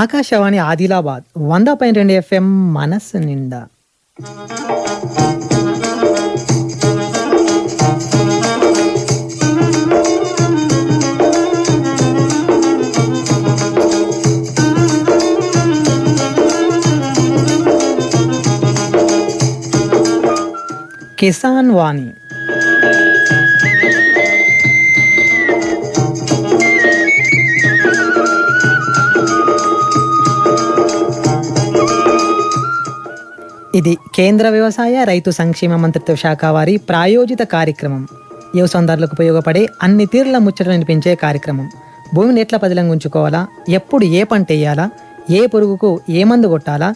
ఆకాశవాణి ఆదిలాబాద్ వంద పాయింట్ రెండు ఎఫ్ఎం మనస్సు నిండా. కిసాన్ వాణి ఇది కేంద్ర వ్యవసాయ రైతు సంక్షేమ మంత్రిత్వ శాఖ వారి ప్రాయోజిత కార్యక్రమం. వ్యవసాయదారులకు ఉపయోగపడే అన్ని తీర్ల ముచ్చటలు వినిపించే కార్యక్రమం. భూమిని ఎట్లా పదిలంగా ఉంచుకోవాలా? ఎప్పుడు ఏ పంట వేయాలా? ఏ పురుగుకు ఏ మందు కొట్టాలా?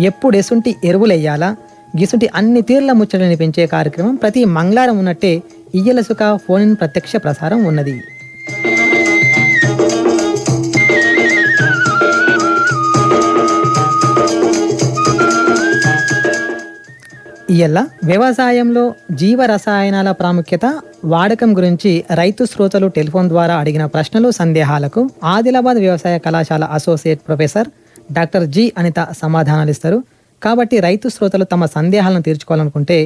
ఎప్పుడు ఎసుంటి ఎరువులు వేయాలా? గిసుంటి అన్ని తీర్ల ముచ్చటలు వినిపించే కార్యక్రమం ప్రతి మంగళవారం ఉన్నట్టే ఇయ్యలసుక ఫోన్ ప్రత్యక్ష ప్రసారం ఉన్నది. ఇయ్యల్ల. వ్యవసాయంలో జీవరసాయనాల ప్రాముఖ్యత వాడకం గురించి రైతు శ్రోతలు టెలిఫోన్ ద్వారా అడిగిన ప్రశ్నలు సందేహాలకు ఆదిలాబాద్ వ్యవసాయ కళాశాల associate professor doctor G Anitha సమాధానాలు ఇస్తారు కాబట్టి రైతు శ్రోతలు తమ సందేహాలను తీర్చుకోవాలనుకుంటే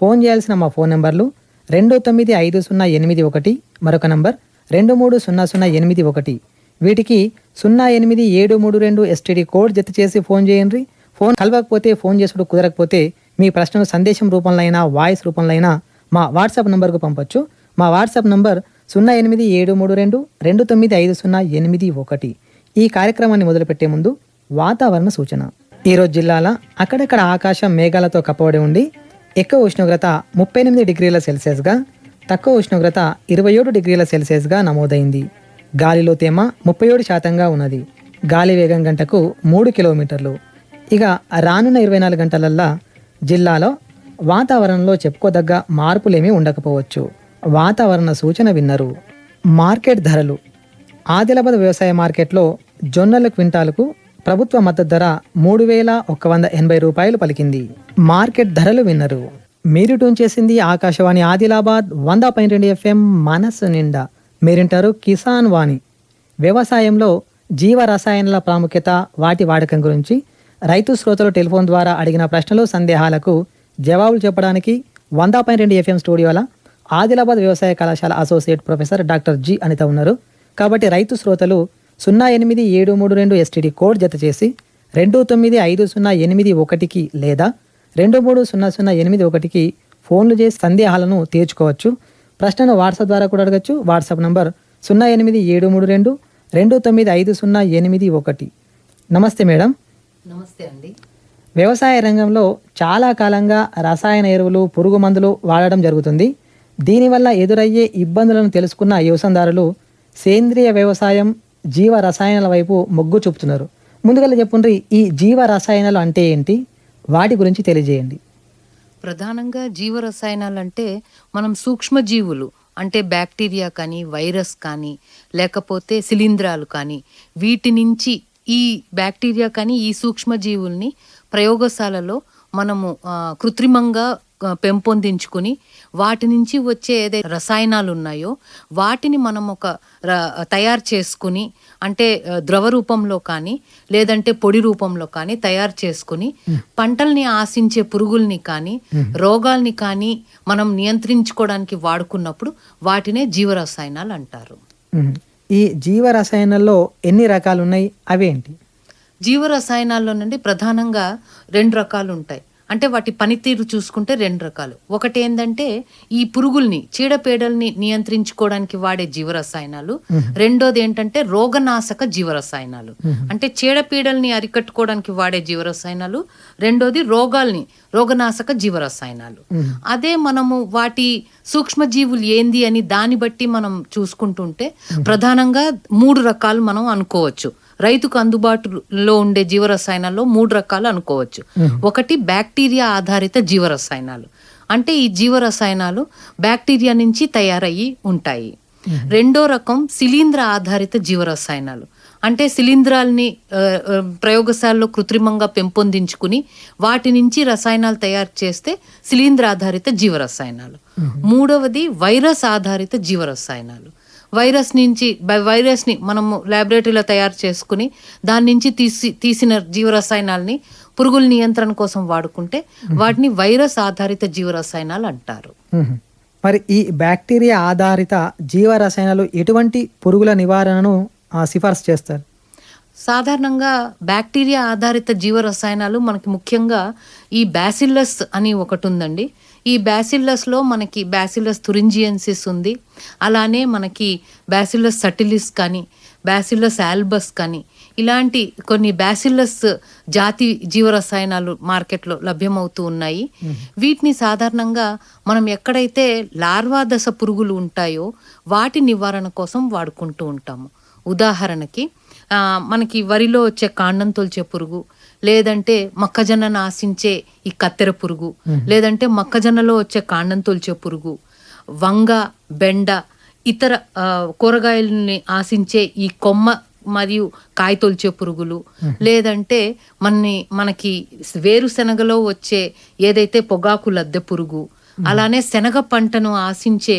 ఫోన్ చేయాల్సిన మా ఫోన్ నెంబర్లు రెండు తొమ్మిది ఐదు సున్నా ఎనిమిది ఒకటి మరొక నంబర్ రెండు మూడు సున్నా సున్నా ఎనిమిది ఒకటి. వీటికి సున్నా ఎనిమిది ఏడు మూడు రెండు ఎస్టీడీ కోడ్ జత చేసి ఫోన్ చేయండి. ఫోన్ కలవకపోతే ఫోన్ చేసుడు కుదరకపోతే మీ ప్రశ్నను సందేశం రూపంలో అయినా వాయిస్ రూపంలో అయినా మా వాట్సాప్ నంబర్కు పంపొచ్చు. మా వాట్సాప్ నంబర్ సున్నా ఎనిమిది ఏడు మూడు రెండు రెండు తొమ్మిది ఐదు సున్నా ఎనిమిది ఒకటి. ఈ కార్యక్రమాన్ని మొదలుపెట్టే ముందు వాతావరణ సూచన. ఈరోజు జిల్లాల అక్కడక్కడ ఆకాశం మేఘాలతో కప్పబడి ఉండి ఎక్కువ ఉష్ణోగ్రత ముప్పై ఎనిమిది డిగ్రీల సెల్సియస్గా తక్కువ ఉష్ణోగ్రత ఇరవై ఏడు డిగ్రీల సెల్సియస్గా నమోదైంది. గాలిలో తేమ ముప్పై ఏడు శాతంగా ఉన్నది. గాలి వేగం గంటకు మూడు కిలోమీటర్లు. ఇక రానున్న ఇరవై నాలుగు గంటలల్లా జిల్లాలో వాతావరణంలో చెప్పుకోదగ్గ మార్పులేమీ ఉండకపోవచ్చు. వాతావరణ సూచన విన్నరు. మార్కెట్ ధరలు. ఆదిలాబాద్ వ్యవసాయ మార్కెట్లో జొన్నల క్వింటాలకు ప్రభుత్వ మద్దతు ధర మూడు వేల ఒక్క వంద ఎనభై రూపాయలు పలికింది. మార్కెట్ ధరలు విన్నరు. మీరు ట్యూన్ చేసింది ఆకాశవాణి ఆదిలాబాద్ వంద పాయింట్ రెండు ఎఫ్ఎం మనస్సు నిండా. మీరింటారు కిసాన్ వాణి. వ్యవసాయంలో జీవ రసాయనాల ప్రాముఖ్యత వాటి వాడకం గురించి రైతు శ్రోతలు టెలిఫోన్ ద్వారా అడిగిన ప్రశ్నలు సందేహాలకు జవాబులు చెప్పడానికి వంద పాయింట్ రెండు ఎఫ్ఎం స్టూడియోల ఆదిలాబాద్ వ్యవసాయ కళాశాల associate professor doctor G Anitha ఉన్నారు. కాబట్టి రైతు శ్రోతలు సున్నా ఎనిమిది ఏడు మూడు రెండు ఎస్టీడీ కోడ్ జత చేసి రెండు తొమ్మిది ఐదు సున్నా ఎనిమిది ఒకటికి లేదా రెండు మూడు సున్నా సున్నా ఎనిమిది ఒకటికి ఫోన్లు చేసి సందేహాలను తీర్చుకోవచ్చు. ప్రశ్నను వాట్సాప్ ద్వారా కూడా అడగచ్చు. వాట్సాప్ నంబర్ సున్నా ఎనిమిది ఏడు మూడు రెండు రెండు తొమ్మిది ఐదు సున్నా ఎనిమిది ఒకటి. నమస్తే మేడం. నమస్తే అండి. వ్యవసాయ రంగంలో చాలా కాలంగా రసాయన ఎరువులు పురుగు మందులు వాడడం జరుగుతుంది. దీనివల్ల ఎదురయ్యే ఇబ్బందులను తెలుసుకున్న వ్యవసాయదారులు సేంద్రియ వ్యవసాయం జీవ రసాయనాల వైపు మొగ్గు చూపుతున్నారు. ముందుగా చెప్పుండ్రి ఈ జీవ రసాయనాలు అంటే ఏంటి? వాటి గురించి తెలియజేయండి. ప్రధానంగా జీవ రసాయనాలు అంటే మనం సూక్ష్మజీవులు అంటే బ్యాక్టీరియా కానీ వైరస్ కానీ లేకపోతే శిలీంధ్రాలు కానీ వీటి నుంచి ఈ బ్యాక్టీరియా కానీ ఈ సూక్ష్మజీవుల్ని ప్రయోగశాలలో మనము కృత్రిమంగా పెంపొందించుకుని వాటి నుంచి వచ్చే ఏదైతే రసాయనాలు ఉన్నాయో వాటిని మనం ఒక తయారు చేసుకుని అంటే ద్రవ రూపంలో కానీ లేదంటే పొడి రూపంలో కానీ తయారు చేసుకుని పంటల్ని ఆశించే పురుగుల్ని కానీ రోగాల్ని కానీ మనం నియంత్రించుకోవడానికి వాడుకున్నప్పుడు వాటినే జీవరసాయనాలు అంటారు. ఈ జీవ రసాయనాల్లో ఎన్ని రకాలు ఉన్నాయి అవేంటి? జీవ రసాయనాల్లో నుండి ప్రధానంగా రెండు రకాలు ఉంటాయి అంటే వాటి పనితీరు చూసుకుంటే రెండు రకాలు. ఒకటి ఏంటంటే ఈ పురుగుల్ని చీడపీడల్ని నియంత్రించుకోవడానికి వాడే జీవరసాయనాలు. రెండోది ఏంటంటే రోగనాశక జీవరసాయనాలు. అంటే చీడపీడల్ని అరికట్టుకోవడానికి వాడే జీవరసాయనాలు. రెండోది రోగాల్ని రోగనాశక జీవరసాయనాలు. అదే మనము వాటి సూక్ష్మజీవులు ఏంది అని దాన్ని బట్టి మనం చూసుకుంటుంటే ప్రధానంగా మూడు రకాలు మనం అనుకోవచ్చు. రైతుకు అందుబాటులో ఉండే జీవరసాయనాల్లో మూడు రకాలు అనుకోవచ్చు. ఒకటి బ్యాక్టీరియా ఆధారిత జీవరసాయనాలు. అంటే ఈ జీవరసాయనాలు బ్యాక్టీరియా నుంచి తయారయ్యి ఉంటాయి. రెండో రకం శిలీంద్ర ఆధారిత జీవరసాయనాలు. అంటే శిలీంధ్రాల్ని ప్రయోగశాలలో కృత్రిమంగా పెంపొందించుకుని వాటి నుంచి రసాయనాలు తయారు చేస్తే శిలీంద్ర ఆధారిత జీవరసాయనాలు. మూడవది వైరస్ ఆధారిత జీవరసాయనాలు. వైరస్ నుంచి బై- వైరస్ని మనము ల్యాబొరేటరీలో తయారు చేసుకుని దాని నుంచి తీసి తీసిన జీవరసాయనాల్ని పురుగుల నియంత్రణ కోసం వాడుకుంటే వాటిని వైరస్ ఆధారిత జీవరసాయనాలు అంటారు. మరి ఈ బ్యాక్టీరియా ఆధారిత జీవ రసాయనాలు ఎటువంటి పురుగుల నివారణను సిఫార్సు చేస్తారు? సాధారణంగా బ్యాక్టీరియా ఆధారిత జీవరసాయనాలు మనకి ముఖ్యంగా ఈ బ్యాసిల్లస్ అని ఒకటి ఉందండి ఈ బ్యాసిల్లస్లో మనకి బ్యాసిల్లస్ తురింజియన్సిస్ ఉంది. అలానే మనకి బ్యాసిల్లస్ సటిలిస్ కానీ బ్యాసిల్లస్ ఆల్బస్ కానీ ఇలాంటి కొన్ని బ్యాసిల్లస్ జాతి జీవరసాయనాలు మార్కెట్లో లభ్యమవుతూ ఉన్నాయి. వీటిని సాధారణంగా మనం ఎక్కడైతే లార్వా దశ పురుగులు ఉంటాయో వాటి నివారణ కోసం వాడుకుంటూ ఉంటాము. ఉదాహరణకి మనకి వరిలో వచ్చే కాండం తొలిచే పురుగు లేదంటే మొక్కజొన్నను ఆశించే ఈ కత్తెర పురుగు లేదంటే మొక్కజొన్నలో వచ్చే కాండం తొలిచే పురుగు వంగ బెండ ఇతర కూరగాయలని ఆశించే ఈ కొమ్మ మరియు కాయ తొలిచే పురుగులు లేదంటే మనని మనకి వేరుశనగలో వచ్చే ఏదైతే పొగాకు లద్దె పురుగు అలానే శనగ పంటను ఆశించే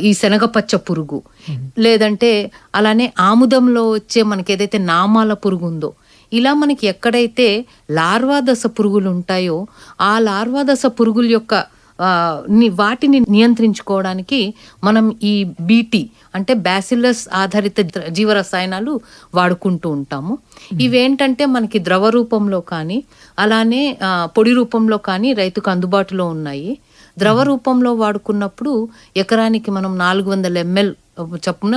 ఈ శనగ పచ్చ పురుగు. లేదంటే అలానే ఆముదంలో వచ్చే మనకి ఏదైతే నామాల పురుగు ఉందో ఇలా మనకి ఎక్కడైతే లార్వా దశ పురుగులు ఉంటాయో ఆ లార్వా దశ పురుగుల యొక్క వాటిని నియంత్రించుకోవడానికి మనం ఈ బీటీ అంటే బ్యాసిల్లస్ ఆధారిత ద్ర- జీవరసాయనాలు వాడుకుంటూ ఉంటాము. ఇవేంటంటే మనకి ద్రవ రూపంలో కానీ అలానే పొడి రూపంలో కానీ రైతుకు అందుబాటులో ఉన్నాయి. ద్రవ రూపంలో వాడుకున్నప్పుడు ఎకరానికి మనం నాలుగు వందల ఎంఎల్ చప్పున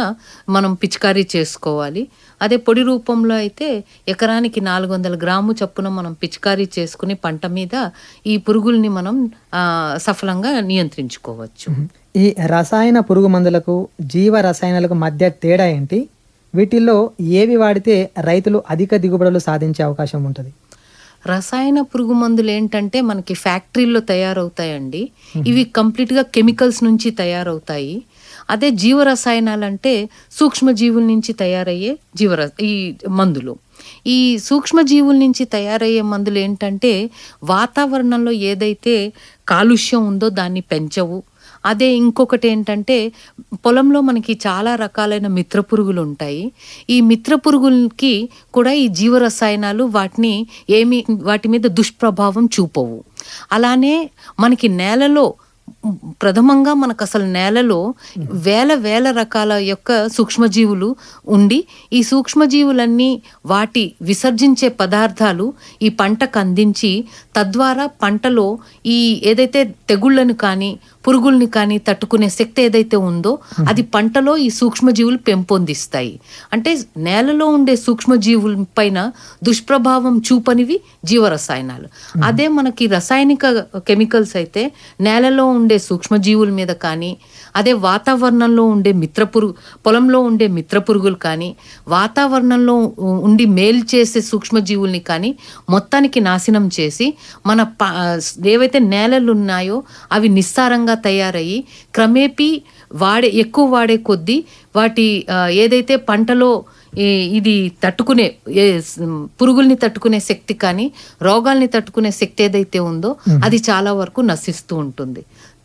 మనం పిచికారీ చేసుకోవాలి. అదే పొడి రూపంలో అయితే ఎకరానికి నాలుగు వందల గ్రాము చప్పున మనం పిచికారీ చేసుకుని పంట మీద ఈ పురుగుల్ని మనం సఫలంగా నియంత్రించుకోవచ్చు. ఈ రసాయన పురుగు మందులకు జీవ రసాయనాలకు మధ్య తేడా ఏంటి? వీటిల్లో ఏవి వాడితే రైతులు అధిక దిగుబడులు సాధించే అవకాశం ఉంటుంది? రసాయన పురుగు మందులు ఏంటంటే మనకి ఫ్యాక్టరీల్లో తయారవుతాయండి. ఇవి కంప్లీట్గా కెమికల్స్ నుంచి తయారవుతాయి. అదే జీవరసాయనాలు అంటే సూక్ష్మజీవుల నుంచి తయారయ్యే జీవర ఈ మందులు. ఈ సూక్ష్మజీవుల నుంచి తయారయ్యే మందులు ఏంటంటే వాతావరణంలో ఏదైతే కాలుష్యం ఉందో దాన్ని పెంచవు. అదే ఇంకొకటి ఏంటంటే పొలంలో మనకి చాలా రకాలైన మిత్ర పురుగులు ఉంటాయి ఈ మిత్ర పురుగులకి కూడా ఈ జీవరసాయనాలు వాటిని ఏమి వాటి మీద దుష్ప్రభావం చూపవు. అలానే మనకి నేలలో ప్రథమంగా మనకు అసలు నేలలో వేల వేల రకాల యొక్క సూక్ష్మజీవులు ఉండి ఈ సూక్ష్మజీవులన్నీ వాటి విసర్జించే పదార్థాలు ఈ పంటకు అందించి తద్వారా పంటలో ఈ ఏదైతే తెగుళ్ళను కానీ పురుగుల్ని కానీ తట్టుకునే శక్తి ఏదైతే ఉందో అది పంటలో ఈ సూక్ష్మజీవులు పెంపొందిస్తాయి. అంటే నేలలో ఉండే సూక్ష్మజీవుల పైన దుష్ప్రభావం చూపనివి జీవరసాయనాలు. అదే మనకి రసాయనిక కెమికల్స్ అయితే నేలలో ఉండే సూక్ష్మజీవుల మీద కానీ అదే వాతావరణంలో ఉండే మిత్ర పురుగు పొలంలో ఉండే మిత్ర పురుగులు కానీ వాతావరణంలో ఉండి మేలు చేసే సూక్ష్మజీవుల్ని కానీ మొత్తానికి నాశనం చేసి మన ప- ఏవైతే నేలలు ఉన్నాయో అవి నిస్సారంగా తయారయ్యి క్రమేపీ వాడే ఎక్కువ వాడే కొద్దీ వాటి ఏదైతే పంటలో ఇది తట్టుకునే పురుగుల్ని తట్టుకునే శక్తి కానీ రోగాల్ని తట్టుకునే శక్తి ఏదైతే ఉందో అది చాలా వరకు నశిస్తూ ఉంటుంది.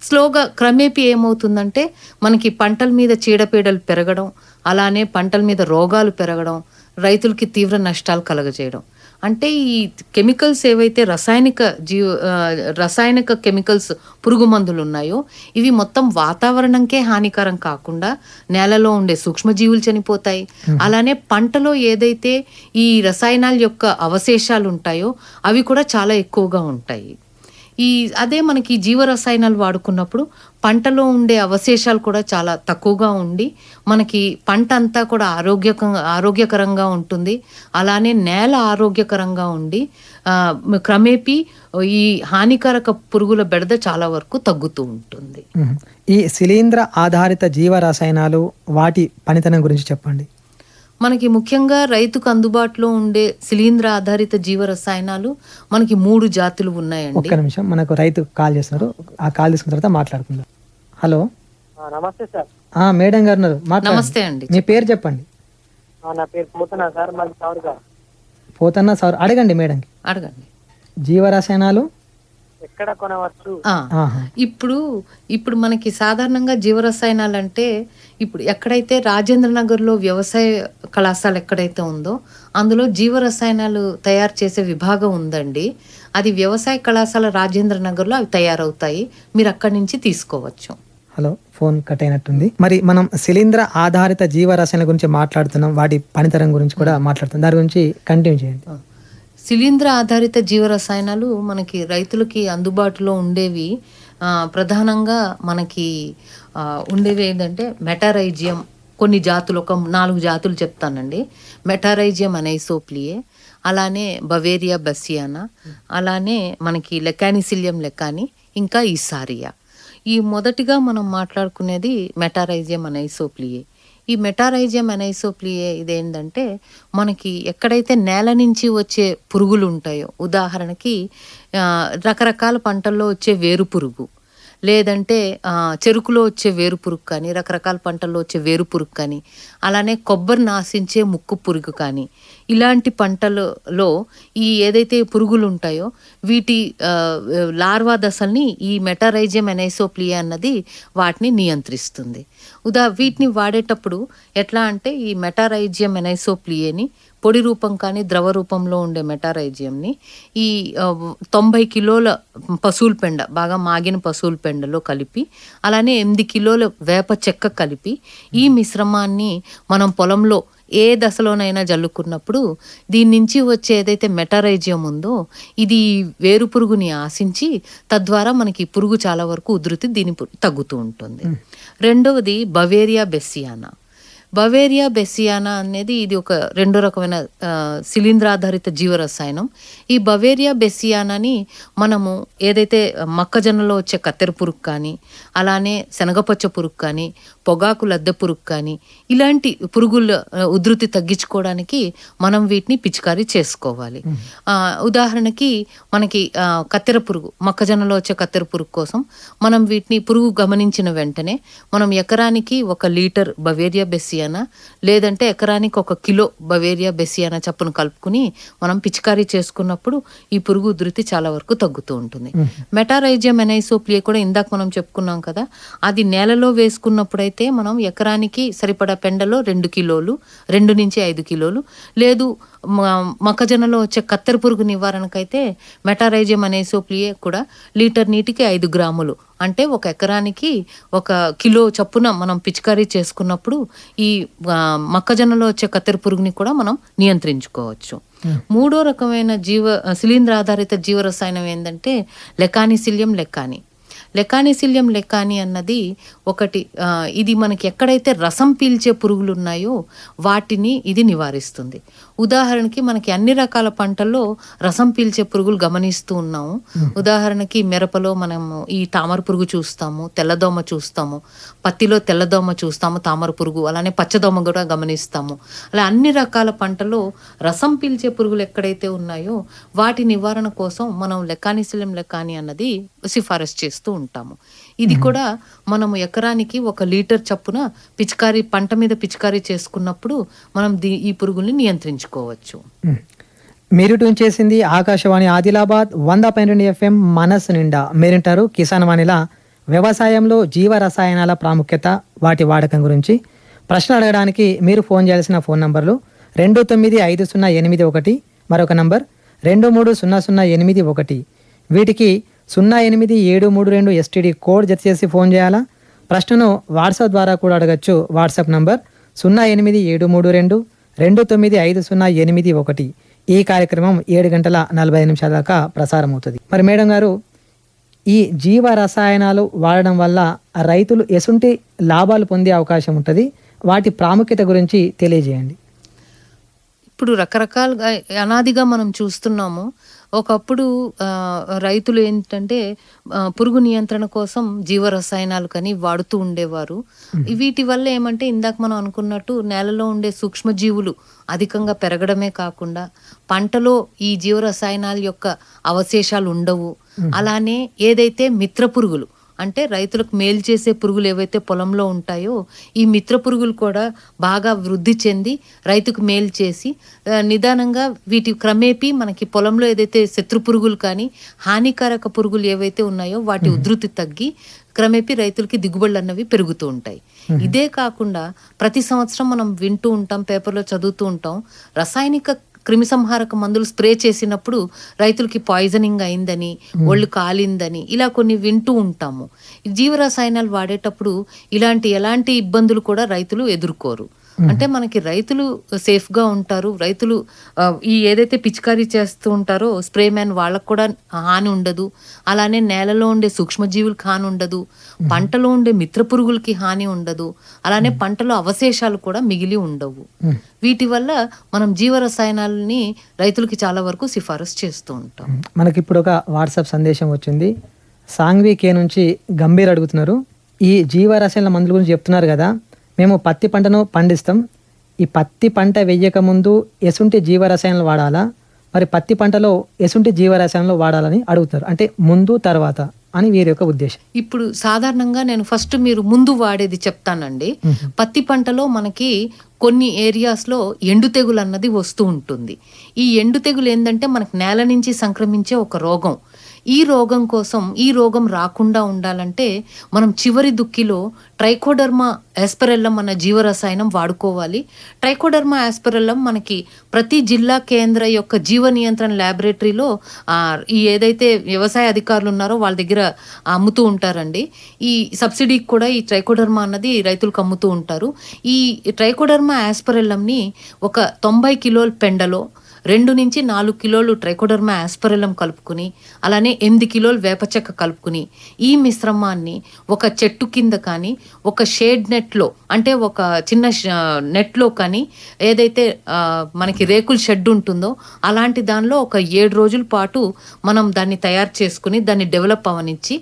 స్లోగా క్రమేపీ ఏమవుతుందంటే మనకి పంటల మీద చీడపీడలు పెరగడం అలానే పంటల మీద రోగాలు పెరగడం రైతులకి తీవ్ర నష్టాలు కలగజేయడం. అంటే ఈ కెమికల్స్ ఏవైతే రసాయనిక జీ ఆ, రసాయనిక కెమికల్స్ పురుగు మందులు ఉన్నాయో ఇవి మొత్తం వాతావరణంకే హానికరం కాకుండా నేలలో ఉండే సూక్ష్మజీవులు చనిపోతాయి. అలానే పంటలో ఏదైతే ఈ రసాయనాల యొక్క అవశేషాలు ఉంటాయో అవి కూడా చాలా ఎక్కువగా ఉంటాయి. ఈ అదే మనకి జీవరసాయనాలు వాడుకున్నప్పుడు పంటలో ఉండే అవశేషాలు కూడా చాలా తక్కువగా ఉండి మనకి పంట అంతా కూడా ఆరోగ్యకంగా ఆరోగ్యకరంగా ఉంటుంది. అలానే నేల ఆరోగ్యకరంగా ఉండి క్రమేపీ ఈ హానికారక పురుగుల బెడద చాలా వరకు తగ్గుతూ ఉంటుంది. ఈ శిలీంద్ర ఆధారిత జీవ రసాయనాలు వాటి పనితనం గురించి చెప్పండి. మనకి ముఖ్యంగా రైతుకు అందుబాటులో ఉండే శిలీంద్ర ఆధారిత జీవ రసాయనాలు మనకి మూడు జాతులు ఉన్నాయండి. ఒక్క నిమిషం మనకు రైతు కాల్ చేస్తున్నారు. ఆ కాల్ తీసుకున్న తర్వాత మాట్లాడుకుందాం. హలో. ఆ, నమస్తే సార్. ఆ మేడం గారు ఉన్నారు. మాట్లాడండి. నమస్తే అండి మీ పేరు చెప్పండి. ఆ, నా పేరు పోతున్నా సార్ మాది చౌరగా పోతన్న సార్ అడగండి మేడంకి. అడగండి. జీవ రసాయనాలు ఎక్కడ కొనవచ్చు. ఇప్పుడు ఇప్పుడు మనకి సాధారణంగా జీవరసాయనాలు అంటే ఇప్పుడు ఎక్కడైతే రాజేంద్ర నగర్లో వ్యవసాయ కళాశాల ఎక్కడైతే ఉందో అందులో జీవరసాయనాలు తయారు చేసే విభాగం ఉందండి. అది వ్యవసాయ కళాశాల రాజేంద్ర నగర్లో అవి తయారవుతాయి. మీరు అక్కడి నుంచి తీసుకోవచ్చు. హలో ఫోన్ కట్ అయినట్టుంది. మరి మనం శిలీంద్ర ఆధారిత జీవరసాయన గురించి మాట్లాడుతున్నాం. వాటి పనితరం గురించి కూడా మాట్లాడుతున్నాం. దాని గురించి కంటిన్యూ చేయండి. శిలీంద్ర ఆధారిత జీవరసాయనాలు మనకి రైతులకి అందుబాటులో ఉండేవి ప్రధానంగా మనకి ఉండేవి ఏంటంటే మెటారైజియం. కొన్ని జాతులు ఒక నాలుగు జాతులు చెప్తానండి. మెటారైజియం అనైసోప్లియే అలానే బవేరియా బసియానా అలానే మనకి లెకానిసిలియం లెకాని ఇంకా ఈసారియా. ఈ మొదటిగా మనం మాట్లాడుకునేది మెటారైజియం అనైసోప్లియే ఈ మెటారైజియం అనైసోప్లియే ఇదేంటంటే మనకి ఎక్కడైతే నేల నుంచి వచ్చే పురుగులు ఉంటాయో ఉదాహరణకి రకరకాల పంటల్లో వచ్చే వేరు పురుగు. లేదంటే చెరుకులో వచ్చే వేరు పురుగు కానీ రకరకాల పంటల్లో వచ్చే వేరు పురుగు కానీ అలానే కొబ్బరి నాశించే ముక్కు పురుగు కానీ ఇలాంటి పంటలలో ఈ ఏదైతే పురుగులు ఉంటాయో వీటి లార్వా దశల్ని ఈ మెటారైజియం ఎనైసోప్లియా అన్నది వాటిని నియంత్రిస్తుంది. ఉదా వీటిని వాడేటప్పుడు ఎట్లా అంటే ఈ మెటారైజియం ఎనైసోప్లియేని పొడి రూపం కానీ ద్రవ రూపంలో ఉండే మెటారైజియంని ఈ తొంభై కిలోల పశువుల పెండ బాగా మాగిన పశువుల పెండలో కలిపి అలానే ఎనిమిది కిలోల వేప చెక్క కలిపి ఈ మిశ్రమాన్ని మనం పొలంలో ఏ దశలోనైనా జల్లుకున్నప్పుడు దీని నుంచి వచ్చే ఏదైతే మెటారైజియం ఉందో ఇది వేరు పురుగుని ఆశించి తద్వారా మనకి పురుగు చాలా వరకు ఉధృతి దీని తగ్గుతూ ఉంటుంది. రెండవది బవేరియా బెస్సియానా. బవేరియా బెసియానా అనేది ఇది ఒక రెండో రకమైన ఆ, శిలీంద్రాధారిత జీవరసాయనం. ఈ బవేరియా బెసియానాని మనము ఏదైతే మొక్కజొన్నలో వచ్చే కత్తెర పురుగు కానీ అలానే శనగపచ్చ పురుగు కానీ పొగాకు లద్దె పురుగు కానీ ఇలాంటి పురుగుల ఉధృతి తగ్గించుకోవడానికి మనం వీటిని పిచికారీ చేసుకోవాలి. ఆ, ఉదాహరణకి మనకి కత్తెర పురుగు మొక్కజొన్నలో వచ్చే కత్తెర పురుగు కోసం మనం వీటిని పురుగు గమనించిన వెంటనే మనం ఎకరానికి ఒక లీటర్ బవేరియా బెసియానా లేదంటే ఎకరానికి ఒక కిలో బవేరియా బెసియానా చప్పును కలుపుకుని మనం పిచికారీ చేసుకున్నప్పుడు ఈ పురుగు ఉధృతి చాలా వరకు తగ్గుతూ ఉంటుంది. మెటారైజియం ఎనైసోప్లియా కూడా ఇందాక మనం చెప్పుకున్నాం కదా అది నేలలో వేసుకున్నప్పుడైతే మనం ఎకరానికి సరిపడా పెండలో రెండు కిలోలు రెండు నుంచి ఐదు కిలోలు. లేదు మొక్కజొన్నలో వచ్చే కత్తెర పురుగు నివారణకైతే మెటారైజియం అనేసోప్లియే కూడా లీటర్ నీటికి ఐదు గ్రాములు. అంటే ఒక ఎకరానికి ఒక కిలో చప్పున మనం పిచికారీ చేసుకున్నప్పుడు ఈ మొక్కజొన్నలో వచ్చే కత్తెర పురుగుని కూడా మనం నియంత్రించుకోవచ్చు. మూడో రకమైన జీవ శిలీంద్ర ఆధారిత జీవరసాయనం ఏంటంటే లెకానిసిలియం లెక్కాని లెకానిసిలియం లెక్కాని అన్నది ఒకటి. ఇది మనకి ఎక్కడైతే రసం పీల్చే పురుగులు ఉన్నాయో వాటిని ఇది నివారిస్తుంది. ఉదాహరణకి మనకి అన్ని రకాల పంటల్లో రసం పీల్చే పురుగులు గమనిస్తూ ఉన్నాము. ఉదాహరణకి మిరపలో మనము ఈ తామర పురుగు చూస్తాము తెల్లదోమ చూస్తాము పత్తిలో తెల్లదోమ చూస్తాము తామర పురుగు అలానే పచ్చదోమ కూడా గమనిస్తాము. అలా అన్ని రకాల పంటలో రసం పీల్చే పురుగులు ఎక్కడైతే ఉన్నాయో వాటి నివారణ కోసం మనం లెకానిసిలం లెకాని అన్నది సిఫారసు చేస్తూ ఉంటాము ఇది కూడా మనము ఎకరానికి ఒక లీటర్ చప్పున పిచికారీ పంట మీద పిచికారీ చేసుకున్నప్పుడు మనం దీ ఈ పురుగుల్ని నియంత్రించుకోవచ్చు. మీరు ట్యూన్ చేసింది ఆకాశవాణి ఆదిలాబాద్ వంద పన్నెండు ఎఫ్ఎం మనస్సు నిండా. మీరింటారు కిసాన్ వాణిలా వ్యవసాయంలో జీవ రసాయనాల ప్రాముఖ్యత వాటి వాడకం గురించి. ప్రశ్న అడగడానికి మీరు ఫోన్ చేయాల్సిన ఫోన్ నంబర్లు రెండు తొమ్మిది ఐదు సున్నా ఎనిమిది ఒకటి మరొక నంబర్ రెండు మూడు సున్నా సున్నా ఎనిమిది ఒకటి. వీటికి సున్నా ఎనిమిది ఏడు మూడు రెండు ఎస్టీడీ కోడ్ జత చేసి ఫోన్ చేయాలా? ప్రశ్నను వాట్సాప్ ద్వారా కూడా అడగచ్చు. వాట్సాప్ నంబర్ సున్నా ఎనిమిది ఏడు మూడు రెండు రెండు తొమ్మిది ఐదు సున్నా ఎనిమిది ఒకటి. ఈ కార్యక్రమం ఏడు గంటల నలభై నిమిషాల దాకా ప్రసారం అవుతుంది మరి మేడం గారు ఈ జీవ రసాయనాలు వాడడం వల్ల రైతులు ఎసుంటి లాభాలు పొందే అవకాశం ఉంటుంది. వాటి ప్రాముఖ్యత గురించి తెలియజేయండి. ఇప్పుడు రకరకాలుగా అనాదిగా మనం చూస్తున్నాము. ఒకప్పుడు రైతులు ఏంటంటే పురుగు నియంత్రణ కోసం జీవ రసాయనాలు కానీ వాడుతూ ఉండేవారు. వీటి వల్ల ఏమంటే ఇందాక మనం అనుకున్నట్టు నేలలో ఉండే సూక్ష్మజీవులు అధికంగా పెరగడమే కాకుండా పంటలో ఈ జీవ రసాయనాల యొక్క అవశేషాలు ఉండవు. అలానే ఏదైతే మిత్ర పురుగులు అంటే రైతులకు మేలు చేసే పురుగులు ఏవైతే పొలంలో ఉంటాయో ఈ మిత్ర పురుగులు కూడా బాగా వృద్ధి చెంది రైతుకు మేలు చేసి నిదానంగా వీటి క్రమేపీ మనకి పొలంలో ఏదైతే శత్రు పురుగులు కానీ హానికారక పురుగులు ఏవైతే ఉన్నాయో వాటి ఉధృతి తగ్గి క్రమేపీ రైతులకి దిగుబడులు అన్నవి పెరుగుతూ ఉంటాయి. ఇదే కాకుండా ప్రతి సంవత్సరం మనం వింటూ ఉంటాం పేపర్లో చదువుతూ ఉంటాం రసాయనిక క్రిమిసంహారక మందులు స్ప్రే చేసినప్పుడు రైతులకి పాయిజనింగ్ అయిందని ఒళ్ళు కాలిందని ఇలా కొన్ని వింటూ ఉంటాము. జీవరసాయనాలు వాడేటప్పుడు ఇలాంటి ఎలాంటి ఇబ్బందులు కూడా రైతులు ఎదుర్కోరు. అంటే మనకి రైతులు సేఫ్గా ఉంటారు. రైతులు ఈ ఏదైతే పిచికారీ చేస్తూ ఉంటారో స్ప్రే మ్యాన్ వాళ్ళకు కూడా హాని ఉండదు. అలానే నేలలో ఉండే సూక్ష్మజీవులకి హాని ఉండదు. పంటలో ఉండే మిత్ర పురుగులకి హాని ఉండదు. అలానే పంటలో అవశేషాలు కూడా మిగిలి ఉండవు. వీటి వల్ల మనం జీవరసాయనాలని రైతులకి చాలా వరకు సిఫారసు చేస్తూ ఉంటాం. మనకి ఇప్పుడు ఒక వాట్సాప్ సందేశం వచ్చింది. సాంగ్వి కే నుంచి గంభీర్ అడుగుతున్నారు. ఈ జీవరసాయన మందుల గురించి చెప్తున్నారు కదా. మేము పత్తి పంటను పండిస్తాం. ఈ పత్తి పంట వెయ్యక ముందు ఎసుంటి జీవరసాయనాలు వాడాలా? మరి పత్తి పంటలో ఎసుంటి జీవరసాయనాలు వాడాలని అడుగుతున్నారు అంటే ముందు తర్వాత అని వీరి యొక్క ఉద్దేశం. ఇప్పుడు సాధారణంగా నేను ఫస్ట్ మీరు ముందు వాడేది చెప్తానండి. పత్తి పంటలో మనకి కొన్ని ఏరియాస్లో ఎండు తెగులు అన్నది వస్తూ ఉంటుంది. ఈ ఎండు తెగులు ఏంటంటే మనకి నేల నుంచి సంక్రమించే ఒక రోగం. ఈ రోగం కోసం ఈ రోగం రాకుండా ఉండాలంటే మనం చివరి దుక్కిలో ట్రైకోడర్మా యాస్పెరెల్లం అన్న జీవరసాయనం వాడుకోవాలి. ట్రైకోడర్మా యాస్పెరెల్లం మనకి ప్రతి జిల్లా కేంద్ర యొక్క జీవ నియంత్రణ ల్యాబొరేటరీలో ఈ ఏదైతే వ్యవసాయ అధికారులు ఉన్నారో వాళ్ళ దగ్గర అమ్ముతూ ఉంటారండి. ఈ సబ్సిడీకి కూడా ఈ ట్రైకోడర్మా అన్నది రైతులకు అమ్ముతూ ఉంటారు. ఈ ట్రైకోడర్మా యాస్పెరెల్లంని ఒక తొంభై కిలోల పెండలో రెండు నుంచి నాలుగు కిలోలు ట్రైకోడర్మా ఆస్పరలం కలుపుకుని అలానే ఎనిమిది కిలోలు వేపచెక్క కలుపుకుని ఈ మిశ్రమాన్ని ఒక చెట్టు కింద కానీ ఒక షేడ్ నెట్లో అంటే ఒక చిన్న నెట్లో కానీ ఏదైతే మనకి రేకుల షెడ్ ఉంటుందో అలాంటి దానిలో ఒక ఏడు రోజుల పాటు మనం దాన్ని తయారు చేసుకుని దాన్ని డెవలప్ అవనిచ్చి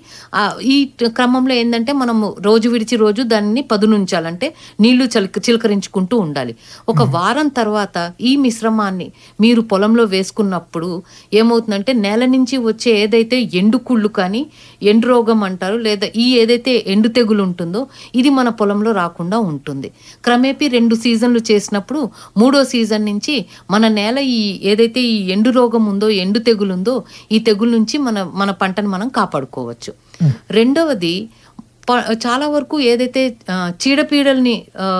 ఈ క్రమంలో ఏంటంటే మనము రోజు విడిచి రోజు దాన్ని పదునుంచాలంటే నీళ్ళు చలిక చిలకరించుకుంటూ ఉండాలి. ఒక వారం తర్వాత ఈ మిశ్రమాన్ని మీరు పొలంలో వేసుకున్నప్పుడు ఏమవుతుందంటే నేల నుంచి వచ్చే ఏదైతే ఎండు కుళ్ళు కానీ ఎండు రోగం అంటారు లేదా ఈ ఏదైతే ఎండు తెగులు ఉంటుందో ఇది మన పొలంలో రాకుండా ఉంటుంది. క్రమేపీ రెండు సీజన్లు చేసినప్పుడు మూడో సీజన్ నుంచి మన నేల ఈ ఏదైతే ఈ ఎండు రోగం ఉందో ఎండు తెగులు ఉందో ఈ తెగులు నుంచి మన మన పంటను మనం కాపాడుకోవచ్చు. రెండవది చాలా వరకు ఏదైతే చీడపీడల్ని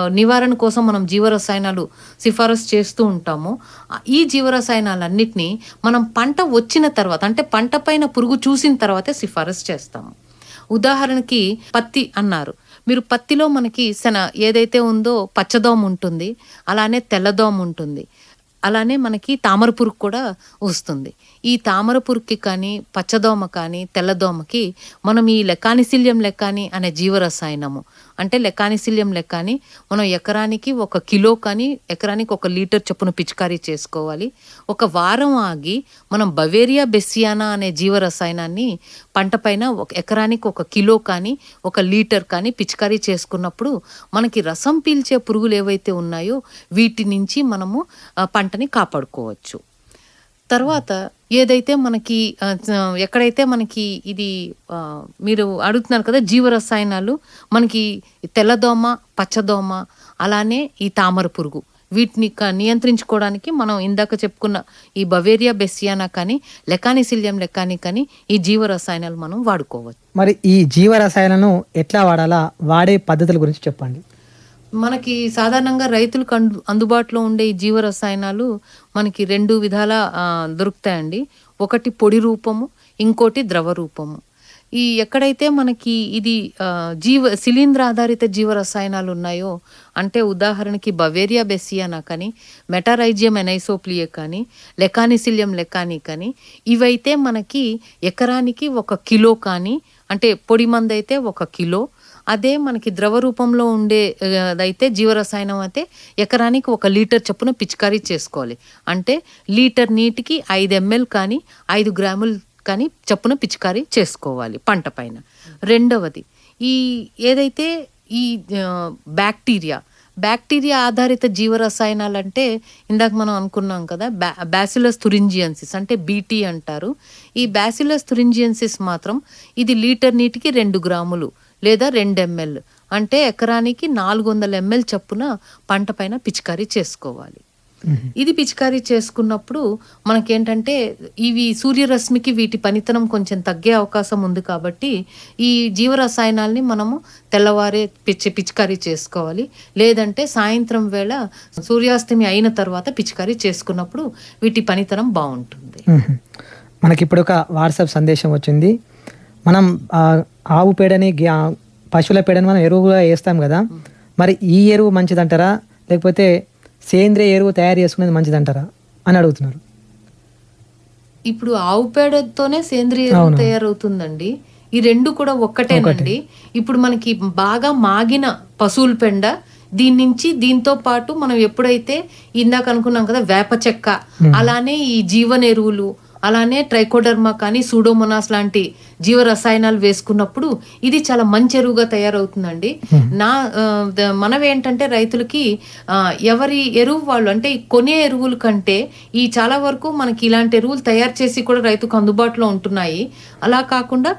నివారణ కోసం మనం జీవరసాయనాలు సిఫారసు చేస్తూ ఉంటామో ఈ జీవరసాయనాలన్నిటినీ మనం పంట వచ్చిన తర్వాత అంటే పంట పైన పురుగు చూసిన తర్వాతే సిఫారసు చేస్తాము. ఉదాహరణకి పత్తి అన్నారు. మీరు పత్తిలో మనకి శన ఏదైతే ఉందో పచ్చదోమ ఉంటుంది అలానే తెల్లదోమ ఉంటుంది అలానే మనకి తామర పురుగు కూడా వస్తుంది. ఈ తామర కానీ పచ్చదోమ కానీ తెల్లదోమకి మనం ఈ లెకానిసిలియం లెక్కాని అనే జీవరసాయనము. అంటే లెకానిసిలియం లెక్కాని మనం ఎకరానికి ఒక కిలో కానీ ఎకరానికి ఒక లీటర్ చొప్పున పిచికారీ చేసుకోవాలి. ఒక వారం ఆగి మనం బవేరియా బెస్సియానా అనే జీవరసాయనాన్ని పంట పైన ఒక ఎకరానికి ఒక కిలో కానీ ఒక లీటర్ కానీ పిచికారీ చేసుకున్నప్పుడు మనకి రసం పీల్చే పురుగులు ఏవైతే ఉన్నాయో వీటి నుంచి మనము పంటని కాపాడుకోవచ్చు. తర్వాత ఏదైతే మనకి ఎక్కడైతే మనకి ఇది మీరు అడుగుతున్నారు కదా జీవరసాయనాలు మనకి తెల్లదోమ పచ్చదోమ అలానే ఈ తామర పురుగు. వీటిని క- నియంత్రించుకోవడానికి మనం ఇందాక చెప్పుకున్న ఈ బవేరియా బెస్సియానా కానీ లెకానిసిలియం లెకాని కానీ ఈ జీవరసాయనాలు మనం వాడుకోవచ్చు. మరి ఈ జీవరసాయనాలను ఎట్లా వాడాలా? వాడే పద్ధతుల గురించి చెప్పండి. మనకి సాధారణంగా రైతులకు అందు అందుబాటులో ఉండే ఈ జీవ రసాయనాలు మనకి రెండు విధాల దొరుకుతాయండి. ఒకటి పొడి రూపము ఇంకోటి ద్రవ రూపము. ఈ ఎక్కడైతే మనకి ఇది జీవ శిలీంద్ర ఆధారిత జీవ రసాయనాలు ఉన్నాయో అంటే ఉదాహరణకి బవేరియా బెసియానా కానీ మెటారైజియం ఎనైసోప్లియే కానీ లెకానిసిలియం లెకాని కానీ ఇవైతే మనకి ఎకరానికి ఒక కిలో కానీ అంటే పొడి మందైతే అయితే ఒక కిలో అదే మనకి ద్రవ రూపంలో ఉండే జీవరసాయనం అయితే ఎకరానికి ఒక లీటర్ చొప్పున పిచికారీ చేసుకోవాలి. అంటే లీటర్ నీటికి ఐదు ఎంఎల్ కానీ ఐదు గ్రాములు కానీ చొప్పున పిచికారీ చేసుకోవాలి పంట పైన. రెండవది ఈ ఏదైతే ఈ బ్యాక్టీరియా బ్యాక్టీరియా ఆధారిత జీవరసాయనాలు అంటే ఇందాక మనం అనుకున్నాం కదా బ్యా బ్యాసిలస్ తురింజియన్సిస్ అంటే బీటీ అంటారు. ఈ బ్యాసిలస్ తురింజియన్సిస్ మాత్రం ఇది లీటర్ నీటికి రెండు గ్రాములు లేదా రెండు ఎంఎల్ అంటే ఎకరానికి నాలుగు వందల ఎంఎల్ చొప్పున పంట పైన పిచికారీ చేసుకోవాలి. ఇది పిచికారీ చేసుకున్నప్పుడు మనకేంటంటే ఇవి సూర్యరశ్మికి వీటి పనితనం కొంచెం తగ్గే అవకాశం ఉంది కాబట్టి ఈ జీవరసాయనాల్ని మనము తెల్లవారే పిచ్చి పిచికారీ చేసుకోవాలి. లేదంటే సాయంత్రం వేళ సూర్యాస్తమి అయిన తర్వాత పిచికారీ చేసుకున్నప్పుడు వీటి పనితనం బాగుంటుంది. మ్మ్. మనకి ఇప్పుడు ఒక వాట్సాప్ సందేశం వచ్చింది. మనం ఆవు పేడని పశువుల పేడని మనం ఎరువుగా వేస్తాం కదా. మరి ఈ ఎరువు మంచిదంటారా? లేకపోతే సేంద్రియ ఎరువు తయారు చేసుకునేది మంచిదంటారా? అని అడుగుతున్నారు. ఇప్పుడు ఆవు పేడతోనే సేంద్రియ ఎరువు తయారవుతుందండి. ఈ రెండు కూడా ఒక్కటేనండి. ఇప్పుడు మనకి బాగా మాగిన పశువుల పెండ దీని నుంచి దీంతో పాటు మనం ఎప్పుడైతే ఇందాక అనుకున్నాం కదా వేప చెక్క అలానే ఈ జీవన ఎరువులు అలానే ట్రైకోడర్మా కానీ సూడోమోనాస్ లాంటి జీవ రసాయనాలు వేసుకున్నప్పుడు ఇది చాలా మంచి ఎరువుగా తయారవుతుందండి. నా ఆ, ద- మనం ఏంటంటే రైతులకి ఎవరి ఎరువు వాళ్ళు అంటే కొనే ఎరువుల కంటే ఈ చాలా వరకు మనకి ఇలాంటి ఎరువులు తయారు చేసి కూడా రైతుకు అందుబాటులో ఉంటున్నాయి. అలా కాకుండా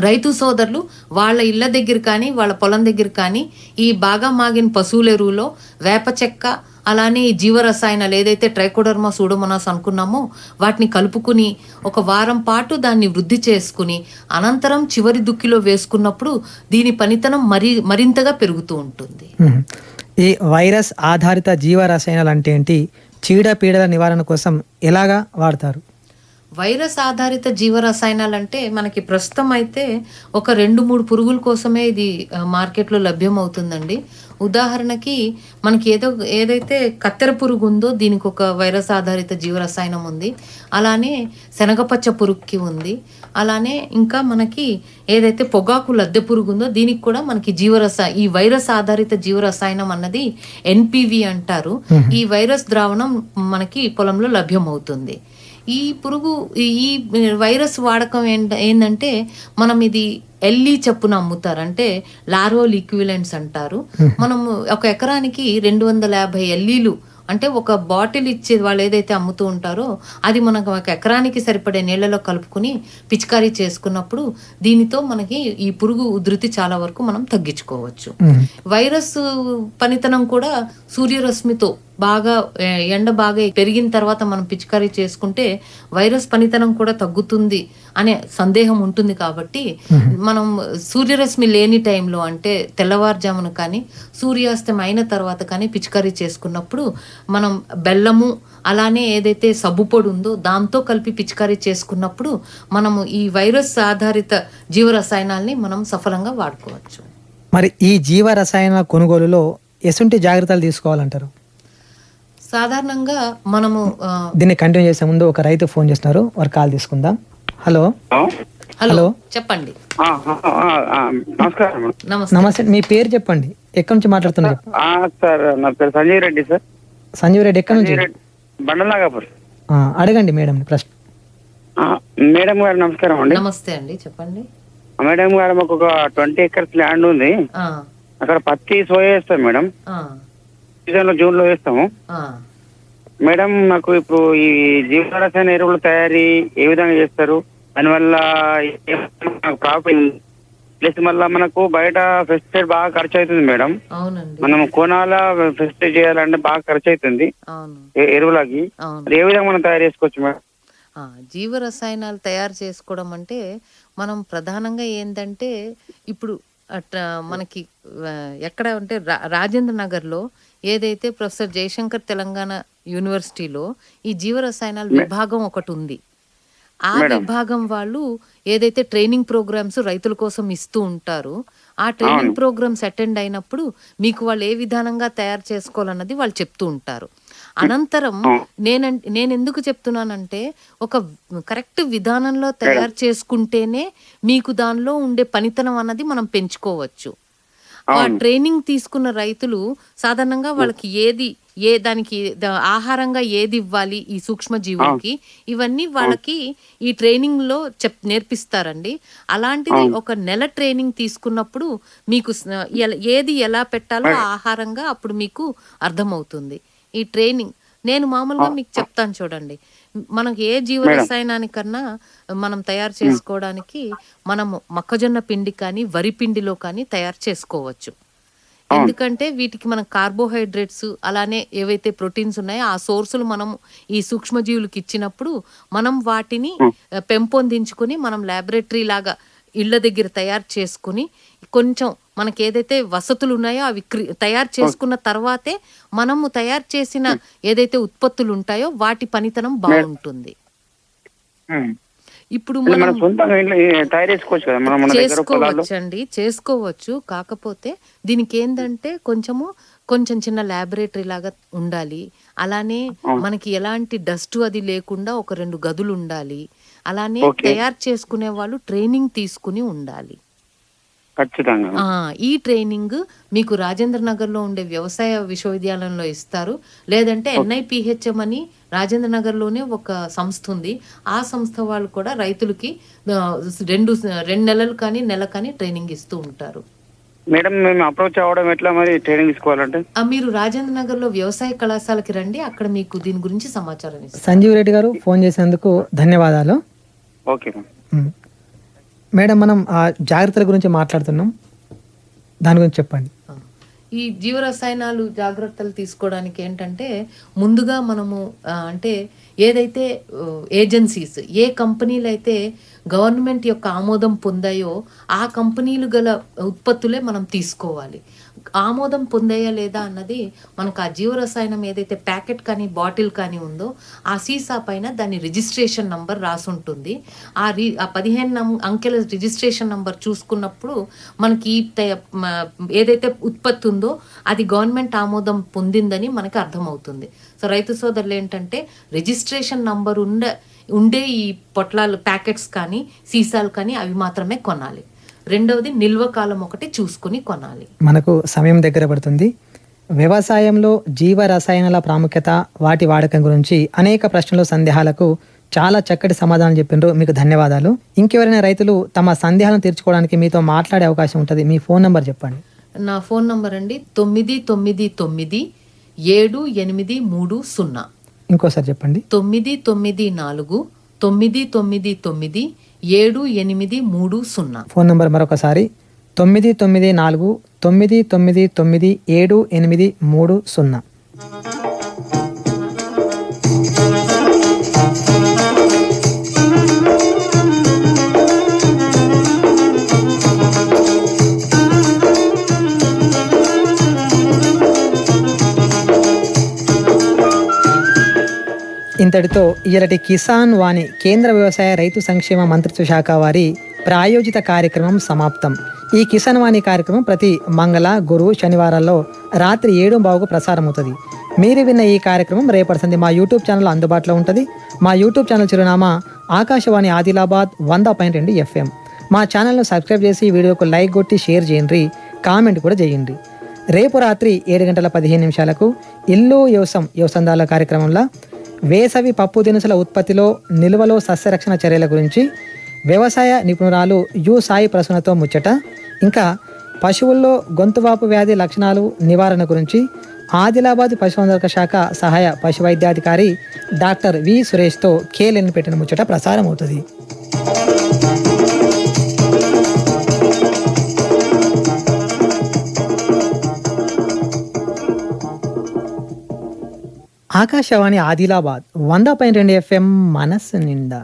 రైతు సోదరులు వాళ్ళ ఇళ్ళ దగ్గర కానీ వాళ్ళ పొలం దగ్గర కానీ ఈ బాగా మాగిన పశువుల ఎరువులో వేప చెక్క అలానే ఈ జీవరసాయనాలు ఏదైతే ట్రైకోడర్మా సూడోమోనాస్ అనుకున్నామో వాటిని కలుపుకుని ఒక వారం పాటు దాన్ని వృద్ధి చేసుకుని అనంతరం చివరి దుక్కిలో వేసుకున్నప్పుడు దీని పనితనం మరి మరింతగా పెరుగుతూ ఉంటుంది. ఈ వైరస్ ఆధారిత జీవరసాయనాలు అంటే ఏంటి? చీడపీడల నివారణ కోసం ఎలాగా వాడతారు? వైరస్ ఆధారిత జీవ రసాయనాలు అంటే మనకి ప్రస్తుతం అయితే ఒక రెండు మూడు పురుగుల కోసమే ఇది మార్కెట్లో లభ్యం అవుతుందండి ఉదాహరణకి మనకి ఏదో ఏదైతే కత్తెర పురుగు ఉందో దీనికి ఒక వైరస్ ఆధారిత జీవ రసాయనం ఉంది. అలానే శనగపచ్చ పురుగుకి ఉంది. అలానే ఇంకా మనకి ఏదైతే పొగాకు లద్దె పురుగు ఉందో దీనికి కూడా మనకి జీవరస ఈ వైరస్ ఆధారిత జీవ రసాయనం అన్నది ఎన్పివి అంటారు. ఈ వైరస్ ద్రావణం మనకి పొలంలో లభ్యం అవుతుంది ఈ పురుగు ఈ- వైరస్ వాడకం ఏంట ఏంటంటే మనం ఇది ఎల్లి చెప్పున అమ్ముతారు. అంటే లార్వల్ ఈక్విలెంట్స్ అంటారు. మనము ఒక ఎకరానికి రెండు వందల యాభై ఎల్లీలు అంటే ఒక బాటిల్ ఇచ్చే వాళ్ళు ఏదైతే అమ్ముతూ ఉంటారో అది మనకు ఒక ఎకరానికి సరిపడే నీళ్ళలో కలుపుకుని పిచికారీ చేసుకున్నప్పుడు దీనితో మనకి ఈ పురుగు ఉధృతి చాలా వరకు మనం తగ్గించుకోవచ్చు. వైరస్ పనితనం కూడా సూర్యరశ్మితో బాగా ఎండ బాగా పెరిగిన తర్వాత మనం పిచికారీ చేసుకుంటే వైరస్ పనితనం కూడా తగ్గుతుంది అనే సందేహం ఉంటుంది కాబట్టి మనం సూర్యరశ్మి లేని టైంలో అంటే తెల్లవారుజామున కానీ సూర్యాస్తం అయిన తర్వాత కానీ పిచికారీ చేసుకున్నప్పుడు మనం బెల్లము అలానే ఏదైతే సబ్బు పొడి ఉందో దాంతో కలిపి పిచికారీ చేసుకున్నప్పుడు మనము ఈ వైరస్ ఆధారిత జీవరసాయనాల్ని మనం సఫలంగా వాడుకోవచ్చు. మరి ఈ జీవ రసాయన కొనుగోలులో ఎసుంటి జాగ్రత్తలు తీసుకోవాలంటారు? సాధారణంగా మనము దీన్ని కంటిన్యూ చేసే ముందు ఒక రైతు ఫోన్ చేస్తున్నారు. వారు కాల్ తీసుకుందాం. హలో. హలో. హలో చెప్పండి. నమస్తే. మీ పేరు చెప్పండి. ఎక్కడి నుంచి మాట్లాడుతున్నారు సార్ నా పేరు సంజయ్ రెడ్డి సార్. సంజీవ్ రెడ్డి ఎక్కడి నుంచి? బండలాగాపూర్ ఆ, అడగండి మేడం ప్రశ్న. ఆ, మేడం గారు నమస్కారం అండి. నమస్తే అండి చెప్పండి. మేడం గారు మాకు ఒక ట్వంటీ ఎకర్స్ ల్యాండ్ ఉంది. ఆ, అక్కడ పత్తి సోయా వేస్తాం మేడం. ఆ, సీజన్లో జూన్లో వేస్తాము. మేడం నాకు ఇప్పుడు ఈ జీవ రసాయన ఎరువుల తయారీ ఏ విధంగా చేస్తారు? దానివల్ల ప్లస్ మళ్ళీ మనకు బయట పెస్టిసైడ్ బాగా ఖర్చు అవుతుంది మేడం. మనం కోనాల పెస్టిసైడ్ చేయాలంటే బాగా ఖర్చు అవుతుంది. ఎరువులకి. ఏ విధంగా మనం తయారు చేసుకోవచ్చు మేడం? జీవ రసాయనాలు తయారు చేసుకోవడం అంటే మనం ప్రధానంగా ఏంటంటే ఇప్పుడు అట్లా మనకి ఎక్కడ అంటే రాజేంద్ర నగర్లో ఏదైతే ప్రొఫెసర్ జయశంకర్ తెలంగాణ యూనివర్సిటీలో ఈ జీవ రసాయనాల విభాగం ఒకటి ఉంది. ఆ విభాగం వాళ్ళు ఏదైతే ట్రైనింగ్ ప్రోగ్రామ్స్ రైతుల కోసం ఇస్తూ ఉంటారో ఆ ట్రైనింగ్ ప్రోగ్రామ్స్ అటెండ్ అయినప్పుడు మీకు వాళ్ళు ఏ విధానంగా తయారు చేసుకోవాలన్నది వాళ్ళు చెప్తూ ఉంటారు. అనంతరం నేను నేను ఎందుకు చెప్తున్నానంటే ఒక కరెక్ట్ విధానంలో తయారు చేసుకుంటేనే మీకు దానిలో ఉండే పనితనం అన్నది మనం పెంచుకోవచ్చు. ఆ ట్రైనింగ్ తీసుకున్న రైతులు సాధారణంగా వాళ్ళకి ఏది ఏ దానికి ఆహారంగా ఏది ఇవ్వాలి ఈ సూక్ష్మ జీవులకి ఇవన్నీ వాళ్ళకి ఈ ట్రైనింగ్లో చెప్ నేర్పిస్తారండి. అలాంటిది ఒక నెల ట్రైనింగ్ తీసుకున్నప్పుడు మీకు ఏది ఎలా పెట్టాలో ఆహారంగా అప్పుడు మీకు అర్థమవుతుంది. ఈ ట్రైనింగ్ నేను మామూలుగా మీకు చెప్తాను చూడండి. మనకు ఏ జీవ రసాయనానికన్నా మనం తయారు చేసుకోవడానికి మనము మొక్కజొన్న పిండి కానీ వరి పిండిలో కానీ తయారు చేసుకోవచ్చు. ఎందుకంటే వీటికి మనం కార్బోహైడ్రేట్స్ అలానే ఏవైతే ప్రోటీన్స్ ఉన్నాయో ఆ సోర్సులు మనం ఈ సూక్ష్మజీవులకు ఇచ్చినప్పుడు మనం వాటిని పెంపొందించుకుని మనం లాబొరేటరీ లాగా ఇళ్ళ దగ్గర తయారు చేసుకుని కొంచెం మనకి ఏదైతే వసతులు ఉన్నాయో అవి తయారు చేసుకున్న తర్వాతే మనము తయారు చేసిన ఏదైతే ఉత్పత్తులు ఉంటాయో వాటి పనితనం బాగుంటుంది. ఇప్పుడు మనం చేసుకోవచ్చండి చేసుకోవచ్చు. కాకపోతే దీనికి ఏంటంటే కొంచెము కొంచెం చిన్న ల్యాబొరేటరీ లాగా ఉండాలి. అలానే మనకి ఎలాంటి డస్ట్ అది లేకుండా ఒక రెండు గదులు ఉండాలి అలానే. తయారు చేసుకునే వాళ్ళు ట్రైనింగ్ తీసుకుని ఉండాలి. ఖచ్చితంగా. ఆ ఈ ట్రైనింగ్ మీకు రాజేంద్ర నగర్లో ఉండే వ్యవసాయ విశ్వవిద్యాలయంలో ఇస్తారు. లేదంటే ఎన్ఐపిహెచ్ఎం అని రాజేంద్ర నగర్లోనే ఒక సంస్థ ఉంది. ఆ సంస్థ వాళ్ళు కూడా రైతులకి ఆ, రెండు రెండు నెలలు కానీ నెల కానీ ట్రైనింగ్ ఇస్తూ ఉంటారు. మేడం మేము అప్రోచ్ అవ్వడం ఎట్లా మరి ట్రైనింగ్ తీసుకోవాలంటే? ఆ, మీరు రాజేంద్ర నగర్లో వ్యవసాయ కళాశాలకి రండి. అక్కడ మీకు దీని గురించి సమాచారం ఇస్తారు సంజీవ్ రెడ్డి గారు ఫోన్ చేసేందుకు ధన్యవాదాలు. Okay ma'am. మేడం మనం ఆ జాగ్రత్తల గురించి మాట్లాడుతున్నాం. దాని గురించి చెప్పండి. ఈ జీవరసాయనాలు జాగ్రత్తలు తీసుకోవడానికి ఏంటంటే ముందుగా మనము అంటే ఏదైతే ఏజెన్సీస్ ఏ కంపెనీలు అయితే గవర్నమెంట్ యొక్క ఆమోదం పొందాయో ఆ కంపెనీలు గల ఉత్పత్తులే మనం తీసుకోవాలి. ఆమోదం పొందేయా లేదా అన్నది మనకు ఆ జీవరసాయనం ఏదైతే ప్యాకెట్ కానీ బాటిల్ కానీ ఉందో ఆ సీసా పైన దాని రిజిస్ట్రేషన్ నంబర్ రాసి ఉంటుంది ఆ రి ఆ పదిహేను అంకెల రిజిస్ట్రేషన్ నంబర్ చూసుకున్నప్పుడు మనకి ఈ ఏదైతే ఉత్పత్తి ఉందో అది గవర్నమెంట్ ఆమోదం పొందిందని మనకి అర్థమవుతుంది. సో రైతు సోదరులు ఏంటంటే రిజిస్ట్రేషన్ నంబర్ ఉండే ఉండే ఈ పొట్లాలు ప్యాకెట్స్ కానీ సీసాలు కానీ అవి మాత్రమే కొనాలి. రెండవది నిల్వ కాలం ఒకటి చూసుకుని కొనాలి. మనకు సమయం దగ్గర పడుతుంది. వ్యవసాయంలో జీవ రసాయనాల ప్రాముఖ్యత వాటి వాడకం గురించి అనేక ప్రశ్నలు సందేహాలకు చాలా చక్కటి సమాధానం చెప్పిండ్రు మీకు ధన్యవాదాలు. ఇంకెవరైనా రైతులు తమ సందేహాలను తీర్చుకోవడానికి మీతో మాట్లాడే అవకాశం ఉంటుంది. మీ ఫోన్ నంబర్ చెప్పండి. నా ఫోన్ నంబర్ అండి తొమ్మిది తొమ్మిది తొమ్మిది ఏడు ఎనిమిది మూడు సున్నా. ఇంకోసారి చెప్పండి. తొమ్మిది తొమ్మిది నాలుగు తొమ్మిది తొమ్మిది తొమ్మిది ఏడు ఎనిమిది మూడు సున్నా. ఫోన్ నంబర్ మరొకసారి తొమ్మిది తొమ్మిది నాలుగు తొమ్మిది తొమ్మిది తొమ్మిది ఏడు ఎనిమిది మూడు సున్నా. ఇంతటితో ఇలాంటి కిసాన్ వాణి కేంద్ర వ్యవసాయ రైతు సంక్షేమ మంత్రిత్వ శాఖ వారి ప్రాయోజిత కార్యక్రమం సమాప్తం. ఈ కిసాన్ వాణి కార్యక్రమం ప్రతి మంగళ గురు శనివారాల్లో రాత్రి ఏడు బావుకు ప్రసారం అవుతుంది మీరు విన్న ఈ కార్యక్రమం రేపటి సంది మా యూట్యూబ్ ఛానల్ అందుబాటులో ఉంటుంది. మా యూట్యూబ్ ఛానల్ చిరునామా ఆకాశవాణి ఆదిలాబాద్ వంద పాయింట్ రెండు ఎఫ్ఎం. మా ఛానల్ను సబ్స్క్రైబ్ చేసి వీడియోకు లైక్ కొట్టి షేర్ చేయండి. కామెంట్ కూడా చేయండి. రేపు రాత్రి ఏడు గంటల పదిహేను నిమిషాలకు ఇల్లు వ్యవసం వ్యవసందాల కార్యక్రమంలో వేసవి పప్పు దినుసుల ఉత్పత్తిలో నిల్వలో సస్యరక్షణ చర్యల గురించి వ్యవసాయ నిపుణురాలు యు సాయి ప్రసన్నతో ముచ్చట. ఇంకా పశువుల్లో గొంతువాపు వ్యాధి లక్షణాలు నివారణ గురించి ఆదిలాబాద్ పశుసంవర్ధక శాఖ సహాయ పశు వైద్యాధికారి డాక్టర్ వి సురేష్తో కేలెన్ పెట్టిన ముచ్చట ప్రసారం అవుతుంది ఆకాశవాణి ఆదిలాబాద్ వంద పాయింట్ రెండు ఎఫ్ఎం మనస్సు నిండా.